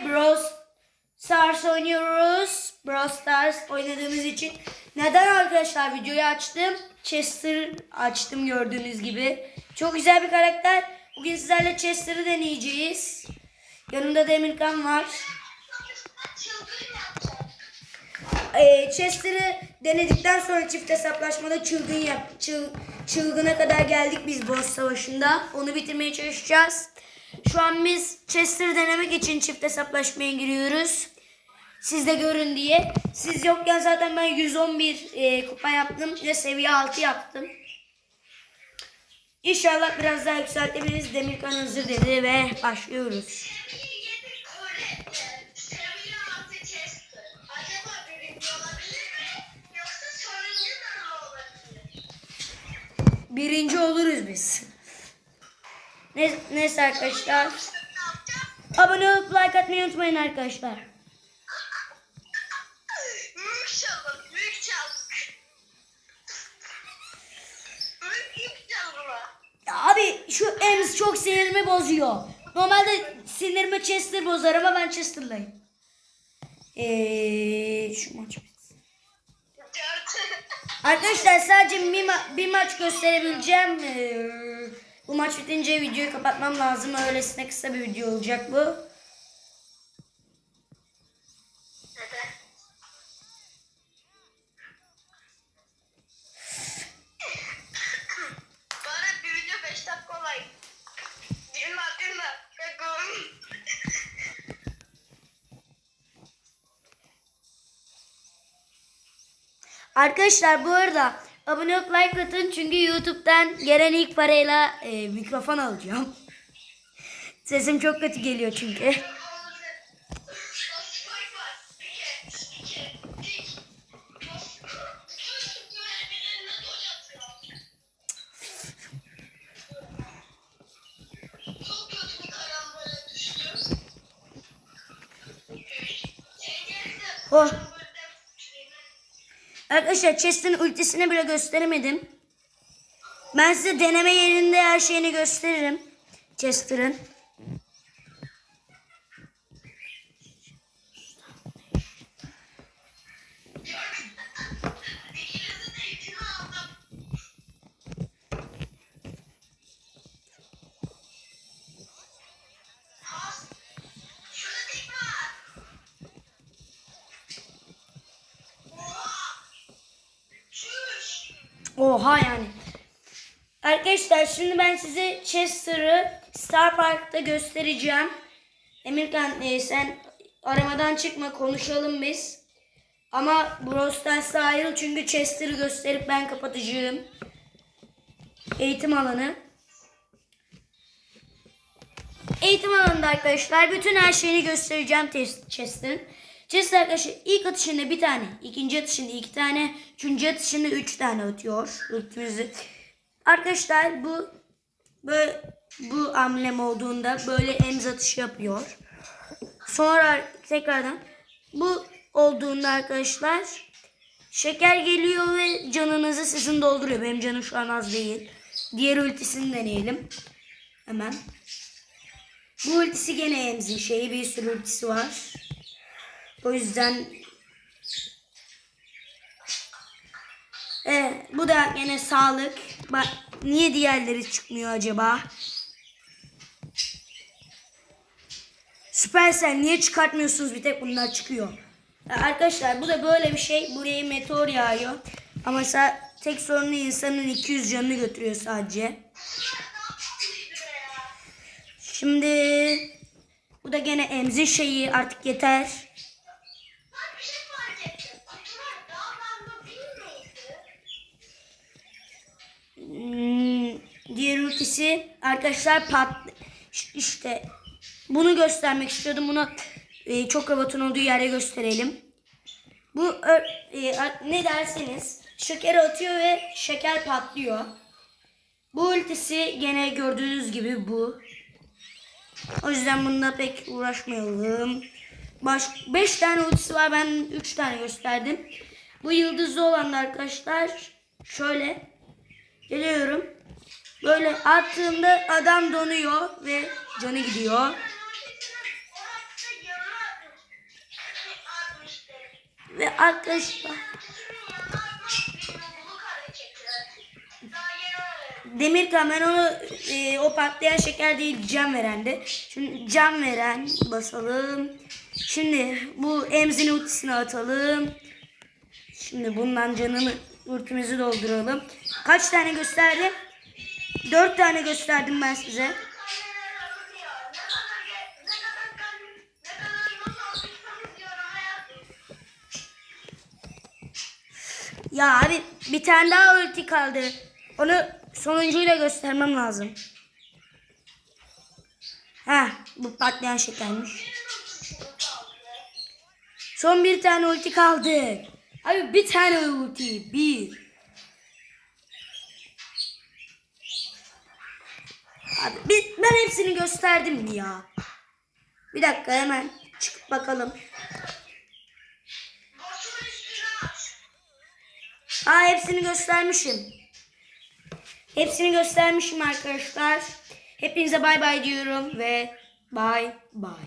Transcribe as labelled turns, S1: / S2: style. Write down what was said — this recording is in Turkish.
S1: Brawl Stars oynuyoruz. Brawl Stars oynadığımız için. Neden arkadaşlar videoyu açtım? Chester açtım gördüğünüz gibi. Çok güzel bir karakter. Bugün sizlerle Chester'ı deneyeceğiz. Yanımda Demirkan var. Ee, Chester'ı denedikten sonra çift hesaplaşmada çılgın yap, çıl, çılgına kadar geldik biz boss savaşında. Onu bitirmeye çalışacağız. Şu an biz Chester'ı denemek için çift hesaplaşmaya giriyoruz. Siz de görün diye. Siz yokken zaten ben 111 e, kupa yaptım ve seviye 6 yaptım. İnşallah biraz daha yükseltebiliriz. Demirkan hazır dedi ve başlıyoruz. Birinci oluruz biz. Ne, neyse arkadaşlar. Abone olup like atmayı unutmayın arkadaşlar. Abi şu Ems çok sinirimi bozuyor. Normalde sinirimi Chester bozar ama ben Chester'layım. Eee şu maç. Arkadaşlar sadece bir, ma- bir maç gösterebileceğim. Ee, bu maç bitince videoyu kapatmam lazım. Öylesine kısa bir video olacak bu.
S2: Bana bir video 5 dakika olay. Dinle, dinle. Kakım.
S1: Arkadaşlar bu arada abone olup like atın çünkü YouTube'dan gelen ilk parayla e, mikrofon alacağım. Sesim çok kötü geliyor çünkü. Oh. Arkadaşlar Chester'ın ultisini bile gösteremedim. Ben size deneme yerinde her şeyini gösteririm. Chester'ın.
S2: Oha
S1: yani. Arkadaşlar şimdi ben size Chester'ı Star Park'ta göstereceğim. Emirkan e, sen aramadan çıkma konuşalım biz. Ama Brawl Stars'a ayrıl çünkü Chester'ı gösterip ben kapatacağım. Eğitim alanı. Eğitim alanında arkadaşlar bütün her şeyini göstereceğim Chester'ın. Chester arkadaşlar ilk atışında bir tane, ikinci atışında iki tane, üçüncü atışında üç tane atıyor. Ultimizi. Arkadaşlar bu böyle bu amblem olduğunda böyle emz atışı yapıyor. Sonra tekrardan bu olduğunda arkadaşlar şeker geliyor ve canınızı sizin dolduruyor. Benim canım şu an az değil. Diğer ultisini deneyelim. Hemen. Bu ultisi gene Emz'in şeyi. Bir sürü ultisi var. O yüzden Evet, bu da gene sağlık. Bak niye diğerleri çıkmıyor acaba? Supercell niye çıkartmıyorsunuz bir tek bunlar çıkıyor. Arkadaşlar bu da böyle bir şey. Buraya meteor yağıyor. Ama tek sorunu insanın 200 canını götürüyor sadece. Şimdi bu da gene emzi şeyi artık yeter. Ultisi arkadaşlar pat işte bunu göstermek istiyordum. Bunu e, çok robotun olduğu yere gösterelim. Bu e, ne derseniz şeker atıyor ve şeker patlıyor. Bu ultisi gene gördüğünüz gibi bu. O yüzden bununla pek uğraşmayalım. Baş 5 tane ultisi var. Ben 3 tane gösterdim. Bu yıldızlı olan da arkadaşlar şöyle geliyorum. Böyle attığımda adam donuyor ve canı gidiyor.
S2: Ve
S1: arkadaşlar Demir kamer onu e, o patlayan şeker değil cam verendi. Şimdi cam veren basalım. Şimdi bu emzini ultisini atalım. Şimdi bundan canını ultimizi dolduralım. Kaç tane gösterdi? Dört tane gösterdim ben size. Ya abi bir tane daha ulti kaldı. Onu sonuncuyla göstermem lazım. Ha bu patlayan şekermiş. Son bir tane ulti kaldı. Abi bir tane ulti. Bir. Abi bir- ben hepsini gösterdim ya. Bir dakika hemen çıkıp bakalım. Aa hepsini göstermişim. Hepsini göstermişim arkadaşlar. Hepinize bay bay diyorum ve bay bay.